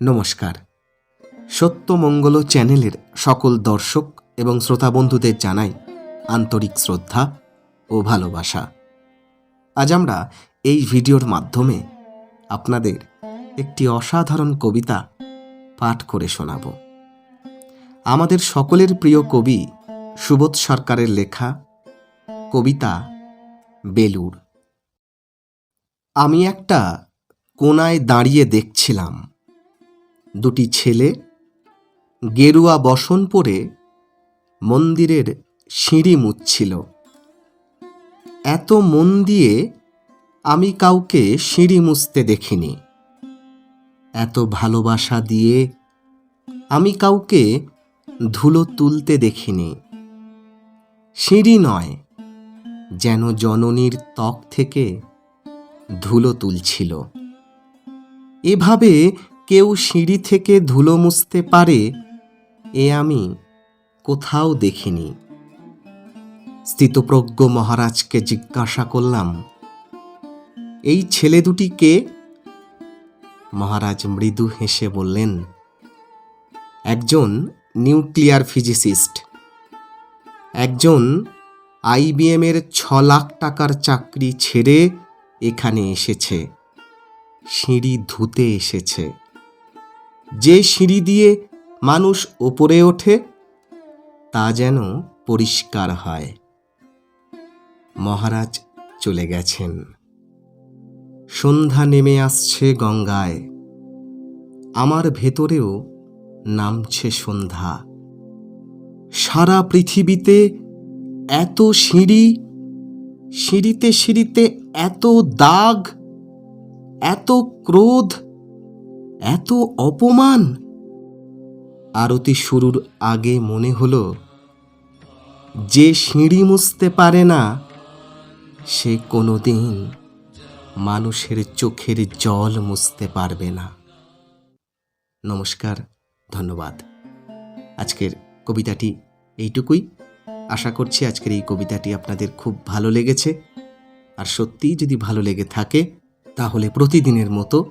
নমস্কার। সত্যমঙ্গল চ্যানেলের সকল দর্শক এবং শ্রোতা বন্ধুদের জানাই আন্তরিক শ্রদ্ধা ও ভালোবাসা। আজ আমরা এই ভিডিওর মাধ্যমে আপনাদের একটি অসাধারণ কবিতা পাঠ করে শোনাব। আমাদের সকলের প্রিয় কবি সুবোধ সরকারের লেখা কবিতা বেলুর আমি একটা কোনায় দাঁড়িয়ে দেখছিলাম। দুটি ছেলে, গেরুয়া বসন পরে মন্দিরের সিঁড়ি মুচ্ছিল। এত মন দিয়ে আমি কাউকে সিঁড়ি মুছতে দেখিনি। এত ভালোবাসা দিয়ে আমি কাউকে ধুলো তুলতে দেখিনি। সিঁড়ি নয়, যেন জননীর ত্বক থেকে ধুলো তুলছিল। এভাবে কেউ সিঁড়ি থেকে ধুলো মুছতে পারে, এ আমি কোথাও দেখিনি। স্থিতপ্রজ্ঞ মহারাজকে জিজ্ঞাসা করলাম, এই ছেলে দুটি কে? মহারাজ মৃদু হেসে বললেন, একজন নিউক্লিয়ার ফিজিসিস্ট, একজন আইবিএমের ছ লাখ টাকার চাকরি ছেড়ে এখানে এসেছে, সিঁড়ি ধুতে এসেছে। যে সিঁড়ি দিয়ে মানুষ ওপরে ওঠে, তা যেন পরিষ্কার হয়। মহারাজ চলে গেছেন। সন্ধ্যা নেমে আসছে গঙ্গায়। আমার ভেতরেও নামছে সন্ধ্যা। সারা পৃথিবীতে এত সিঁড়ি, সিঁড়িতে সিঁড়িতে এত দাগ, এত ক্রোধ এত অপমান? আরতি শুরুর আগে মনে হলো, যে সিঁড়ি মুছতে পারে না, সে কোনো দিন মানুষের চোখের জল মুছতে পারবে না। নমস্কার, ধন্যবাদ। আজকের কবিতাটি এইটুকুই। আশা করছি আজকের এই কবিতাটি আপনাদের খুব ভালো লেগেছে। আর সত্যিই যদি ভালো লেগে থাকে, তাহলে প্রতিদিনের মতো